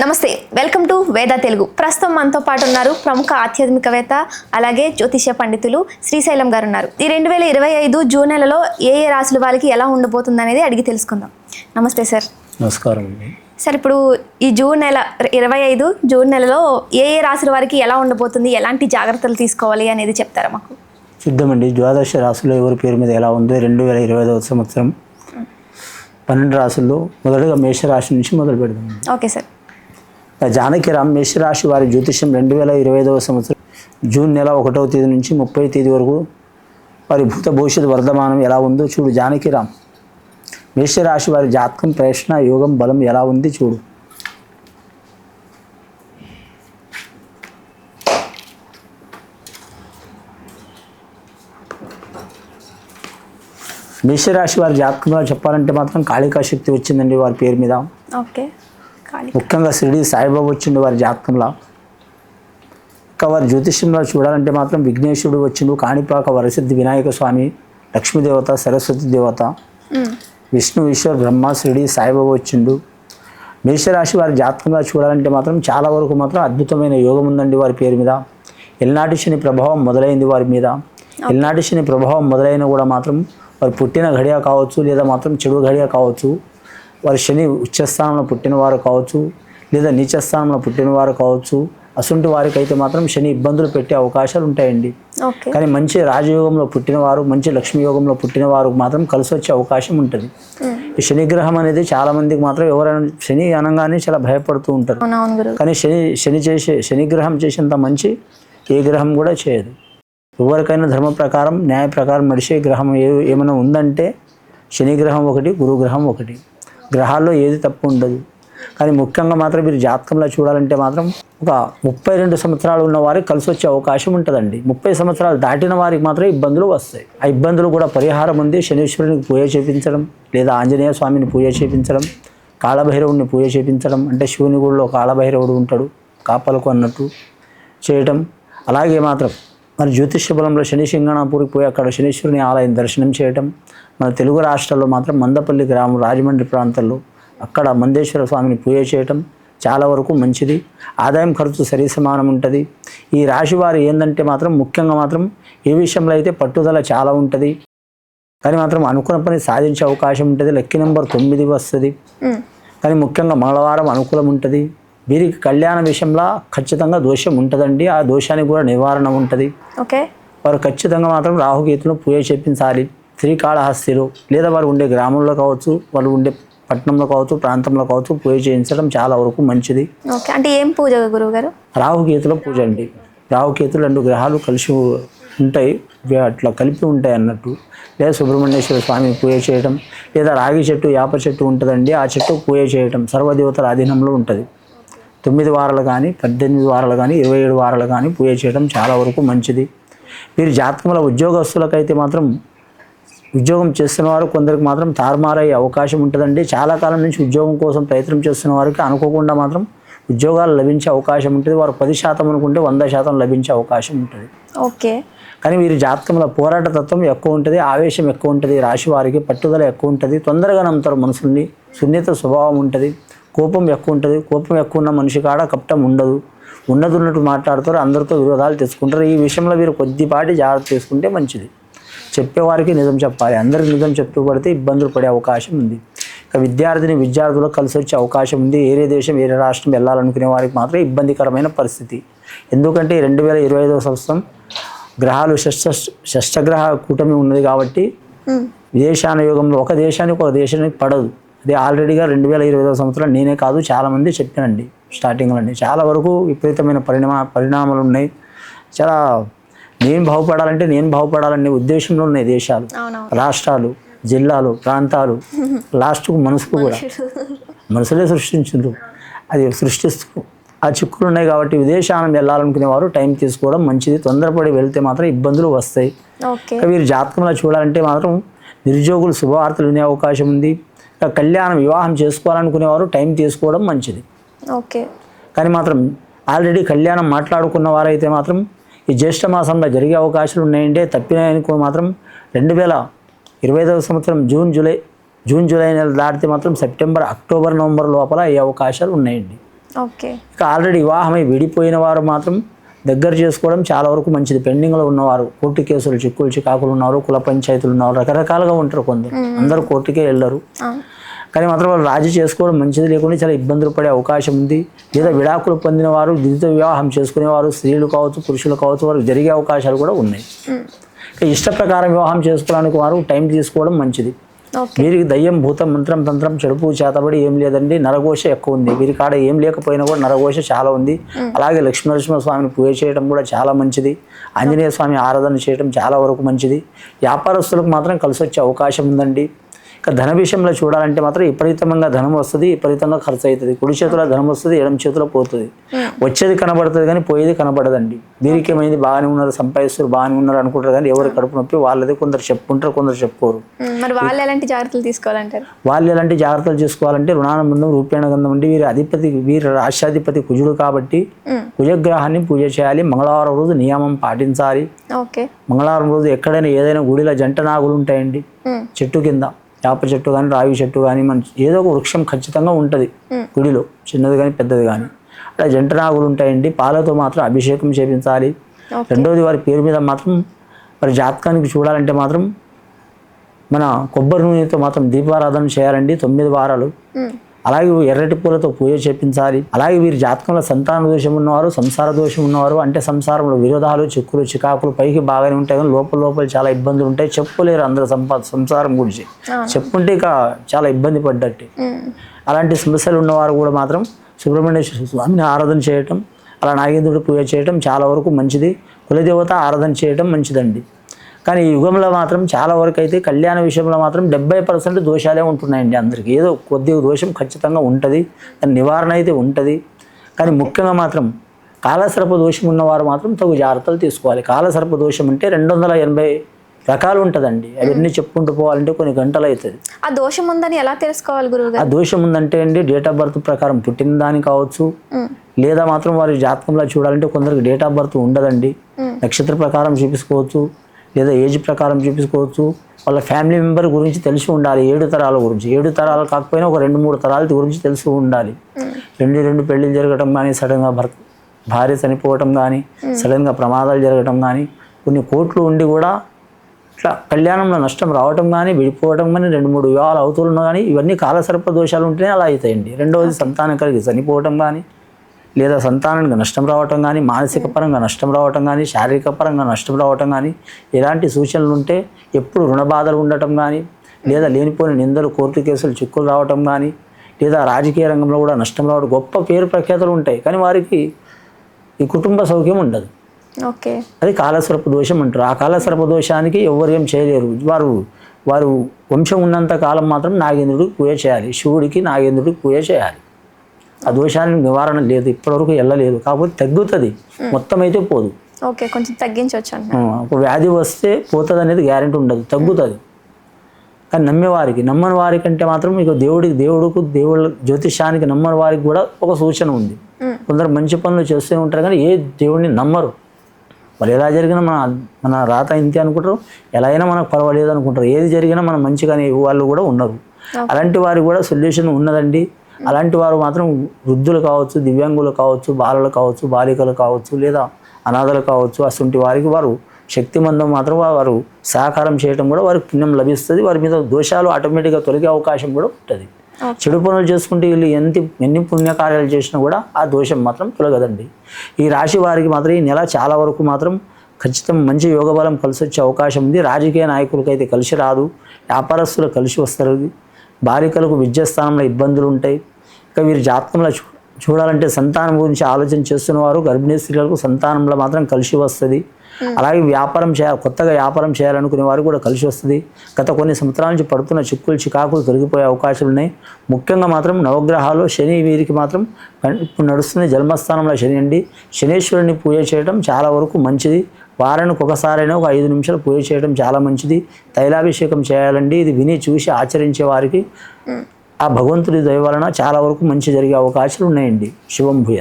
నమస్తే welcome to వేద తెలుగు. ప్రస్తుతం మనతో పాటు ఉన్నారు ప్రముఖ ఆధ్యాత్మికవేత్త అలాగే జ్యోతిష్య పండితులు శ్రీశైలం గారు ఉన్నారు ఈ రెండు వేల ఇరవై ఐదు జూన్ నెలలో ఏ ఏ రాశుల వాళ్ళకి ఎలా ఉండబోతుంది అనేది అడిగి తెలుసుకుందాం. నమస్తే సార్. నమస్కారం సార్ ఇప్పుడు ఈ జూన్ నెల ఇరవై ఐదు జూన్ నెలలో ఏ ఏ రాశుల వారికి ఎలా ఉండబోతుంది ఎలాంటి జాగ్రత్తలు తీసుకోవాలి అనేది చెప్తారా మాకు? చూద్దామండి. ద్వాదశ రాశుల్లో ఎవరి పేరు మీద ఎలా ఉందో రెండు వేల ఇరవై ఐదవ సంవత్సరం. పన్నెండు రాశుల్లో మొదటగా మేషరాశి నుంచి మొదలు పెడదాం. Okay sir. జానకిరామ్ మేషరాశి వారి జ్యోతిష్యం రెండు వేల ఇరవై ఐదవ సంవత్సరం జూన్ నెల ఒకటవ తేదీ నుంచి ముప్పై తేదీ వరకు వారి భూత భవిష్యత్ వర్ధమానం ఎలా ఉందో చూడు జానకిరామ్ మేషరాశి వారి జాతకం ప్రశ్న యోగం బలం ఎలా ఉంది చూడు. మేషరాశి వారి జాతకంలో చెప్పాలంటే మాత్రం కాళికా శక్తి వచ్చిందండి వారి పేరు మీద. ఓకే. ముఖ్యంగా షిరిడి సాయిబాబా వచ్చిండు వారి జాతకంలో. ఇంకా వారి జ్యోతిష్యంలో చూడాలంటే మాత్రం విఘ్నేశ్వరుడు వచ్చిండు. కాణిపాక వరసిద్ధి వినాయక స్వామి లక్ష్మీదేవత సరస్వతి దేవత. విష్ణు ఈశ్వర్ బ్రహ్మ షిరిడి సాయిబాబా వచ్చిండు. మేషరాశి వారి జాతకంలో చూడాలంటే మాత్రం చాలా వరకు మాత్రం అద్భుతమైన యోగం ఉందండి వారి పేరు మీద. ఎల్నాటి శని ప్రభావం మొదలైంది వారి మీద. ఎల్నాటి శని ప్రభావం మొదలైన కూడా మాత్రం వారు పుట్టిన ఘడియ కావచ్చు లేదా మాత్రం చెడు ఘడియ కావచ్చు. వారి శని ఉచ్చస్థానంలో పుట్టిన వారు కావచ్చు లేదా నీచస్థానంలో పుట్టిన వారు కావచ్చు అసంటి వారికి అయితే మాత్రం శని ఇబ్బందులు పెట్టే అవకాశాలు ఉంటాయండి. కానీ మంచి రాజయోగంలో పుట్టినవారు మంచి లక్ష్మీ యోగంలో పుట్టిన వారు మాత్రం కలిసి వచ్చే అవకాశం ఉంటుంది. ఈ శనిగ్రహం అనేది చాలా మందికి మాత్రం ఎవరైనా శని అనగానే చాలా భయపడుతూ ఉంటారు. కానీ శని శని చేసే శనిగ్రహం చేసేంత మంచి ఏ గ్రహం కూడా చేయదు. ఎవరికైనా ధర్మ ప్రకారం న్యాయ ప్రకారం నడిచే గ్రహం ఏ ఏమైనా ఉందంటే శనిగ్రహం ఒకటి గురుగ్రహం ఒకటి. గ్రహాల్లో ఏది తప్పు ఉండదు. కానీ ముఖ్యంగా మాత్రం మీరు జాతకంలో చూడాలంటే మాత్రం ఒక ముప్పై రెండు సంవత్సరాలు ఉన్న వారికి కలిసి వచ్చే అవకాశం ఉంటుందండి. ముప్పై సంవత్సరాలు దాటిన వారికి మాత్రం ఇబ్బందులు వస్తాయి. ఆ ఇబ్బందులు కూడా పరిహారం ఉంది. శనీశ్వరునికి పూజ చేపించడం లేదా ఆంజనేయ స్వామిని పూజ చేపించడం కాళభైరవుడిని పూజ చేపించడం అంటే శివుని గుడిలో కాళభైరవుడు ఉంటాడు కాపలకు అన్నట్టు చేయటం. అలాగే మాత్రం మరి జ్యోతిష్య బలంలో శని సింగణాపూర్కి పోయి అక్కడ శనీశ్వరుని ఆలయం దర్శనం చేయటం. మన తెలుగు రాష్ట్రాల్లో మాత్రం మందపల్లి గ్రామం రాజమండ్రి ప్రాంతంలో అక్కడ మందేశ్వర స్వామిని పూజ చేయటం చాలా వరకు మంచిది. ఆదాయం ఖర్చు సరి సమానం ఉంటుంది. ఈ రాశి వారు ఏంటంటే మాత్రం ముఖ్యంగా మాత్రం ఏ విషయంలో అయితే పట్టుదల చాలా ఉంటుంది. కానీ మాత్రం అనుకున్న పని సాధించే అవకాశం ఉంటుంది. లక్కీ నెంబర్ తొమ్మిది వస్తుంది. కానీ ముఖ్యంగా మంగళవారం అనుకూలం ఉంటుంది. వీరికి కళ్యాణ విషయంలో ఖచ్చితంగా దోషం ఉంటుందండి. ఆ దోషానికి కూడా నివారణ ఉంటుంది. ఓకే. వారు ఖచ్చితంగా మాత్రం రాహుకేతులను పూజ చేపించాలి. శ్రీకాళహస్తిలో లేదా వారు ఉండే గ్రామంలో కావచ్చు వాళ్ళు ఉండే పట్టణంలో కావచ్చు ప్రాంతంలో కావచ్చు పూజ చేయించడం చాలా వరకు మంచిది. ఓకే. అంటే ఏం పూజ గురువు గారు రాహుకేతుల పూజ అండి. రాహుకేతులు రెండు గ్రహాలు కలిసి ఉంటాయి. అట్లా కలిపి ఉంటాయి అన్నట్టు. లేదా సుబ్రహ్మణ్యేశ్వర స్వామిని పూజ చేయడం లేదా రాగి చెట్టు యాప చెట్టు ఉంటుందండి. ఆ చెట్టు పూజ చేయడం సర్వదేవతల అధీనంలో ఉంటుంది. తొమ్మిది వారాలు కానీ పద్దెనిమిది వారాలు కానీ ఇరవై ఏడు వారాలు కానీ పూజ చేయడం చాలా వరకు మంచిది. మీరు జాతకంలో ఉద్యోగస్తులకైతే మాత్రం ఉద్యోగం చేస్తున్న వారు కొందరికి మాత్రం తారుమారయ్యే అవకాశం ఉంటుందండి. చాలా కాలం నుంచి ఉద్యోగం కోసం ప్రయత్నం చేస్తున్న వారికి అనుకోకుండా మాత్రం ఉద్యోగాలు లభించే అవకాశం ఉంటుంది. వారు పది శాతం అనుకుంటే వంద శాతం లభించే అవకాశం ఉంటుంది. ఓకే. కానీ వీరి జాతకంలో పోరాట తత్వం ఎక్కువ ఉంటుంది ఆవేశం ఎక్కువ ఉంటుంది రాశి వారికి పట్టుదల ఎక్కువ ఉంటుంది తొందరగా నమ్ముతారు మనుషుల్ని సున్నిత స్వభావం ఉంటుంది. కోపం ఎక్కువ ఉంటుంది. కోపం ఎక్కువ ఉన్న మనిషి కాడ కప్పటం ఉండదు. ఉన్నది ఉన్నట్టు మాట్లాడతారు. అందరితో విరోధాలు తెచ్చుకుంటారు. ఈ విషయంలో వీరు కొద్దిపాటి జాగ్రత్త తీసుకుంటే మంచిది. చెప్పేవారికి నిజం చెప్పాలి. అందరికి నిజం చెప్తూ పడితే ఇబ్బందులు పడే అవకాశం ఉంది. ఇక విద్యార్థిని విద్యార్థులకు కలిసి వచ్చే అవకాశం ఉంది. ఏరే దేశం ఏరే రాష్ట్రం వెళ్ళాలనుకునే వారికి మాత్రం ఇబ్బందికరమైన పరిస్థితి. ఎందుకంటే రెండు వేల ఇరవై ఐదవ సంవత్సరం గ్రహాలు షష్ఠ షష్ఠగ్రహ కూటమి ఉన్నది కాబట్టి మ్మ్. విదేశాన యోగంలో ఒక దేశానికి ఒక దేశానికి పడదు. అది ఆల్రెడీగా రెండు వేల ఇరవై ఐదవ సంవత్సరం నేనే కాదు చాలామంది చెప్పానండి స్టార్టింగ్లోనే. చాలా వరకు విపరీతమైన పరిణామ పరిణామాలు ఉన్నాయి చాలా నేను బాగుపడాలంటే నేను బాగుపడాలనే ఉద్దేశంలో ఉన్నాయి దేశాలు. రాష్ట్రాలు జిల్లాలు ప్రాంతాలు. లాస్ట్కు మనసుకు కూడా. మనసులే సృష్టించిండ్రు అది సృష్టిస్తూ. ఆ చిక్కులు ఉన్నాయి కాబట్టి విదేశానం వెళ్ళాలనుకునే వారు టైం తీసుకోవడం మంచిది. తొందరపడి వెళ్తే మాత్రం ఇబ్బందులు వస్తాయి. వీరు జాతకంలో చూడాలంటే మాత్రం నిరుద్యోగులు శుభవార్తలు వినే అవకాశం ఉంది. కళ్యాణం వివాహం చేసుకోవాలనుకునేవారు టైం తీసుకోవడం మంచిది. ఓకే. కానీ మాత్రం ఆల్రెడీ కళ్యాణం మాట్లాడుకున్న వారైతే మాత్రం ఈ జ్యేష్ఠ మాసంలో జరిగే అవకాశాలు ఉన్నాయంటే తప్పినాయనుకో మాత్రం రెండు వేల ఇరవై ఐదవ సంవత్సరం జూన్ జూలై జూన్ జూలై నెల దాటితే మాత్రం సెప్టెంబర్ అక్టోబర్ నవంబర్ లోపల ఈ అవకాశాలు ఉన్నాయండి. ఓకే. ఇక ఆల్రెడీ వివాహమై విడిపోయిన వారు మాత్రం దగ్గర చేసుకోవడం చాలా వరకు మంచిది. పెండింగ్లో ఉన్నవారు కోర్టు కేసులు చిక్కులు చికాకులు ఉన్నారు కుల పంచాయతీలు ఉన్నారు రకరకాలుగా ఉంటారు కొందరు. అందరూ కోర్టుకే వెళ్ళరు. కానీ మాత్రం వాళ్ళు రాజీ చేసుకోవడం మంచిది లేకుండా చాలా ఇబ్బందులు పడే అవకాశం ఉంది. లేదా విడాకులు పొందిన వారు ద్విత వివాహం చేసుకునేవారు స్త్రీలు కావచ్చు పురుషులు కావచ్చు వారికి జరిగే అవకాశాలు కూడా ఉన్నాయి. ఇష్ట ప్రకారం వివాహం చేసుకోవడానికి వారు టైం తీసుకోవడం మంచిది. వీరికి దయ్యం భూతం మంత్రం తంత్రం చెడుపు చేతబడి ఏం లేదండి. నరఘోష ఎక్కువ ఉంది. వీరి కాడ ఏం లేకపోయినా కూడా నరఘోష చాలా ఉంది. అలాగే లక్ష్మీనరసింహ స్వామిని పూజ చేయడం కూడా చాలా మంచిది. ఆంజనేయ స్వామి ఆరాధన చేయడం చాలా వరకు మంచిది. వ్యాపారస్తులకు మాత్రం కలిసి వచ్చే అవకాశం ఉందండి. ఇక ధన విషయంలో చూడాలంటే మాత్రం విపరీతంగా ధనం వస్తుంది విపరీతంగా ఖర్చు అవుతుంది కుడి చేతిలో ధనం వస్తుంది ఎడమ చేతిలో పోతుంది. వచ్చేది కనబడుతుంది కానీ పోయేది కనబడదండి. వీరికి ఏమైంది? బాగానే ఉన్నారు సంపాదిస్తారు బాగానే ఉన్నారు అనుకుంటారు కానీ ఎవరు కడుపు నొప్పి వాళ్ళది కొందరు చెప్పుకుంటారు కొందరు చెప్పుకోరు. ఉమ్, మరి వాళ్ళు ఎలాంటి జాగ్రత్తలు తీసుకోవాలంటారు? వాళ్ళు ఎలాంటి జాగ్రత్తలు చేసుకోవాలంటే రుణానుబంధం రూపేణ గంధం అంటే వీరి అధిపతి వీరి రాష్ట్రాధిపతి కుజుడు కాబట్టి కుజగ్రహాన్ని పూజ చేయాలి. మంగళవారం రోజు నియమం పాటించాలి. మంగళవారం రోజు ఎక్కడైనా ఏదైనా గుడిలో జంట నాగులు ఉంటాయండి. చెట్టు కింద. వేప చెట్టు కానీ రావి చెట్టు కానీ మన ఏదో ఒక వృక్షం ఖచ్చితంగా ఉంటుంది. గుడిలో చిన్నది కానీ పెద్దది కానీ. అలా జంట నాగులు ఉంటాయండి. పాలతో మాత్రం అభిషేకం చేపించాలి. రెండవది వారి పేరు మీద మాత్రం వారి జాతకానికి చూడాలంటే మాత్రం మన కొబ్బరి నూనెతో మాత్రం దీపారాధన చేయాలండి. తొమ్మిది వారాలు. అలాగే ఎర్రటి పూలతో పూజ చేపించాలి. అలాగే వీరి జాతకంలో సంతాన దోషం ఉన్నవారు సంసార దోషం ఉన్నవారు అంటే సంసారంలో విరోధాలు చిక్కులు చికాకులు పైకి బాగానే ఉంటాయి కానీ లోపల లోపల చాలా ఇబ్బందులు ఉంటాయి. చెప్పులేరు అందరూ సంపా సంసారం గురించి. చెప్పుంటే ఇక చాలా ఇబ్బంది పడ్డట్టు. అలాంటి సమస్యలు ఉన్నవారు కూడా మాత్రం సుబ్రహ్మణ్యేశ్వర స్వామిని ఆరాధన చేయటం అలా నాగేంద్రుడు పూజ చేయటం చాలా వరకు మంచిది. కులదేవత ఆరాధన చేయటం మంచిదండి. కానీ ఈ యుగంలో మాత్రం చాలా వరకు అయితే కళ్యాణ విషయంలో మాత్రం డెబ్బై పర్సెంట్ దోషాలే ఉంటున్నాయండి అందరికీ. ఏదో కొద్దిగా దోషం ఖచ్చితంగా ఉంటుంది దాని నివారణ అయితే ఉంటుంది. కానీ ముఖ్యంగా మాత్రం కాలసర్ప దోషం ఉన్నవారు మాత్రం తగు జాగ్రత్తలు తీసుకోవాలి. కాలసర్ప దోషం అంటే రెండు వందల ఎనభై రకాలు ఉంటుందండి. అవన్నీ చెప్పుకుంటూ పోవాలంటే కొన్ని గంటలు అవుతుంది ఆ దోషం ఉందని ఎలా తెలుసుకోవాలి గురువు ఆ దోషం ఉందంటే అండి డేట్ ఆఫ్ బర్త్ ప్రకారం పుట్టిన దాని కావచ్చు లేదా మాత్రం వారి జాతకంలో చూడాలంటే కొందరికి డేట్ ఆఫ్ బర్త్ ఉండదండి. నక్షత్ర ప్రకారం చూపించుకోవచ్చు లేదా ఏజ్ ప్రకారం చూపించుకోవచ్చు. వాళ్ళ ఫ్యామిలీ మెంబర్ గురించి తెలిసి ఉండాలి. ఏడు తరాల గురించి. ఏడు తరాలు కాకపోయినా ఒక రెండు మూడు తరాల గురించి తెలిసి ఉండాలి. రెండు రెండు పెళ్ళిళ్ళు జరగటం కానీ సడన్గా భర్త భార్య చనిపోవటం కానీ సడన్గా ప్రమాదాలు జరగటం కానీ కొన్ని కోట్లు ఉండి కూడా ఇట్లా కళ్యాణంలో నష్టం రావటం కానీ విడిపోవటం కానీ రెండు మూడు వివాహాలు అవుతున్నా కానీ ఇవన్నీ కాలసర్ప దోషాలు ఉంటేనే అలా అవుతాయండి. రెండవది సంతానం కలిగి చనిపోవటం కానీ లేదా సంతానానికి నష్టం రావటం కానీ మానసిక పరంగా నష్టం రావటం కానీ శారీరక పరంగా నష్టం రావటం కానీ ఎలాంటి సూచనలు ఉంటే ఎప్పుడు రుణ బాధలు ఉండటం కానీ లేదా లేనిపోయిన నిందలు కోర్టు కేసులు చిక్కులు రావటం కానీ లేదా రాజకీయ రంగంలో కూడా నష్టం రావడం గొప్ప పేరు ప్రఖ్యాతులు ఉంటాయి. కానీ వారికి ఈ కుటుంబ సౌఖ్యం ఉండదు. ఓకే. అది కాలసర్ప దోషం అంటారు. ఆ కాలసర్ప దోషానికి ఎవరు ఏం చేయలేరు. వారు వారు వంశం ఉన్నంత కాలం మాత్రం నాగేంద్రుడికి పూజ చేయాలి. శివుడికి నాగేంద్రుడికి పూజ చేయాలి. ఆ దోషానికి నివారణ లేదు ఇప్పటివరకు వెళ్ళలేదు కాకపోతే తగ్గుతుంది. మొత్తం అయితే పోదు. ఓకే కొంచెం తగ్గించవచ్చు ఒక వ్యాధి వస్తే పోతుంది అనేది గ్యారెంటీ ఉండదు తగ్గుతుంది. కానీ నమ్మేవారికి నమ్మని వారికి అంటే మాత్రం ఇక దేవుడికి దేవుడుకు దేవుళ్ళ జ్యోతిష్యానికి నమ్మని వారికి కూడా ఒక సూచన ఉంది. కొందరు మంచి పనులు చేస్తూనే ఉంటారు కానీ ఏ దేవుడిని నమ్మరు. మరి ఎలా జరిగినా మన మన రాత ఇంతే అనుకుంటారు ఎలా అయినా మనకు పర్వాలేదు అనుకుంటారు. ఏది జరిగినా మనం మంచిగానే వాళ్ళు కూడా ఉన్నారు. అలాంటి వారికి కూడా సొల్యూషన్ ఉన్నదండి. అలాంటి వారు మాత్రం వృద్ధులు కావచ్చు దివ్యాంగులు కావచ్చు బాలలు కావచ్చు బాలికలు కావచ్చు లేదా అనాథలు కావచ్చు అటువంటి వారికి వారు శక్తిమందం మాత్రం వారు సహకారం చేయడం కూడా వారికి పుణ్యం లభిస్తుంది. వారి మీద దోషాలు ఆటోమేటిక్గా తొలగే అవకాశం కూడా ఉంటుంది. చెడు పనులు చేసుకుంటే వీళ్ళు ఎంత ఎన్ని పుణ్యకార్యాలు చేసినా కూడా ఆ దోషం మాత్రం తొలగదండి. ఈ రాశి వారికి మాత్రం ఈ నెల చాలా వరకు మాత్రం ఖచ్చితం మంచి యోగ బలం కలిసి వచ్చే అవకాశం ఉంది. రాజకీయ నాయకులకైతే కలిసి రాదు. వ్యాపారస్తులు కలిసి వస్తారు. బాలికలకు విద్యాస్థానంలో ఇబ్బందులు ఉంటాయి. ఇక వీరి జాతకంలో చూ చూడాలంటే సంతానం గురించి ఆలోచన చేస్తున్నవారు గర్భిణీ స్త్రీలకు సంతానంలో మాత్రం కలిసి వస్తుంది. అలాగే వ్యాపారం చేయాలి కొత్తగా వ్యాపారం చేయాలనుకునే వారు కూడా కలిసి వస్తుంది. గత కొన్ని సంవత్సరాల నుంచి పడుతున్న చిక్కులు చికాకులు తొలగిపోయే అవకాశాలు ఉన్నాయి. ముఖ్యంగా మాత్రం నవగ్రహాలు శని వీరికి మాత్రం ఇప్పుడు నడుస్తుంది జన్మస్థానంలో శని అండి. శనీశ్వరుని పూజ చేయడం చాలా వరకు మంచిది. వారానికి ఒకసారైనా ఒక ఐదు నిమిషాలు పూజ చేయడం చాలా మంచిది. తైలాభిషేకం చేయాలండి. ఇది విని చూసి ఆచరించే వారికి ఆ భగవంతుడి దయ వలన చాలా వరకు మంచి జరిగే అవకాశాలు ఉన్నాయండి. శివం భూయత్.